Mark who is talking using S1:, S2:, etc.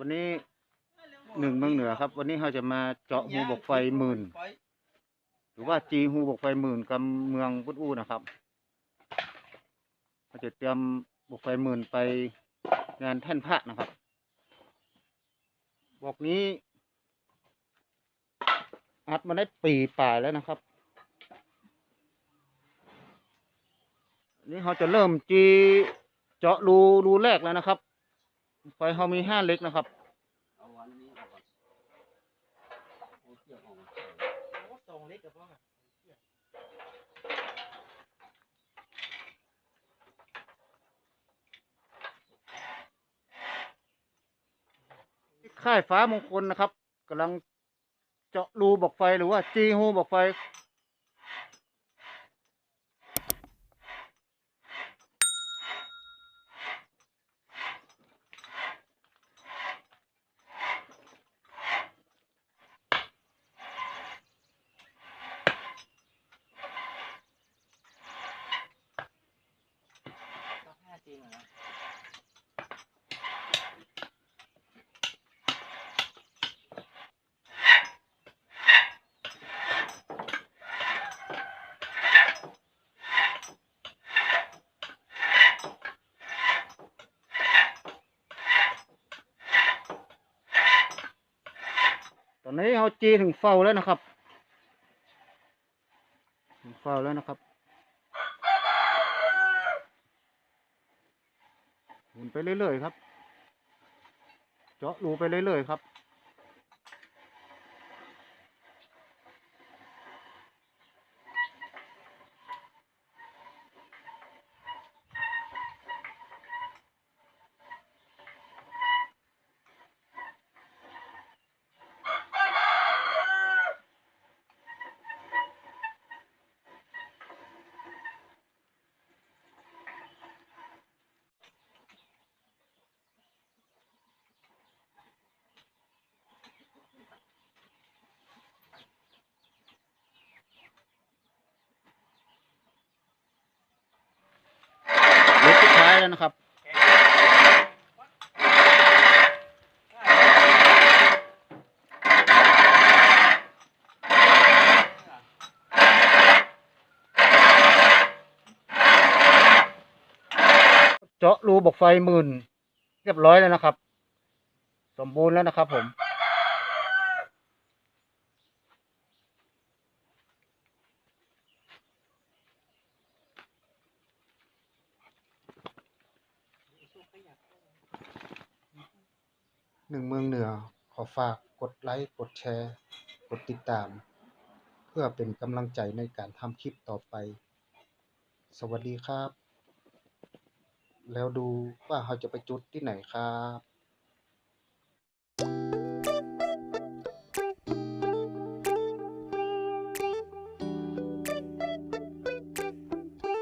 S1: ครับวันนี้หนึ่งเมืองเหนือครับ วันนี้เราจะมาเจาะหูบกไฟหมื่น หรือว่าจีหูบกไฟหมื่นกับเมืองพุทธอูนะครับเราจะเตรียมบกไฟหมื่นไปงานแท่นพระนะครับบอกนี้อัดมาได้ปีป่ายแล้วนะครับ นี่เขาจะเริ่มจีเจาะรูรูแรกแล้วนะครับ ไฟเขามีห้าเล็กนะครับ
S2: เอาวันนี้เอาก่อนเอาเชือกออกมา
S3: โอ้ทรงเล็กกับพ่ออะ
S1: ค่ายฟ้ามงคลนะครับกำลังเจาะรูบอกไฟหรือว่าจีฮูบอกไฟ
S3: ก็ห้าจริงเหรอนะ
S1: ต อนนี้เขาจีถึงเฝ้าแล้วนะครับ ถึงเฝ้าแล้วนะครับหมุนไปเรื่อยๆครับ เจาะรูไปเรื่อยๆครับ แล้วนะครับ เจาะรูบอกไฟหมื่นเรียบร้อยแล้วนะครับ สมบูรณ์แล้วนะครับผม หนึ่งเมืองเหนือขอฝากกดไลค์ กดแชร์ กดติดตาม เพื่อเป็นกำลังใจในการทำคลิปต่อไป สวัสดีครับ แล้วดูว่าเราจะไปจุดที่ไหนครับ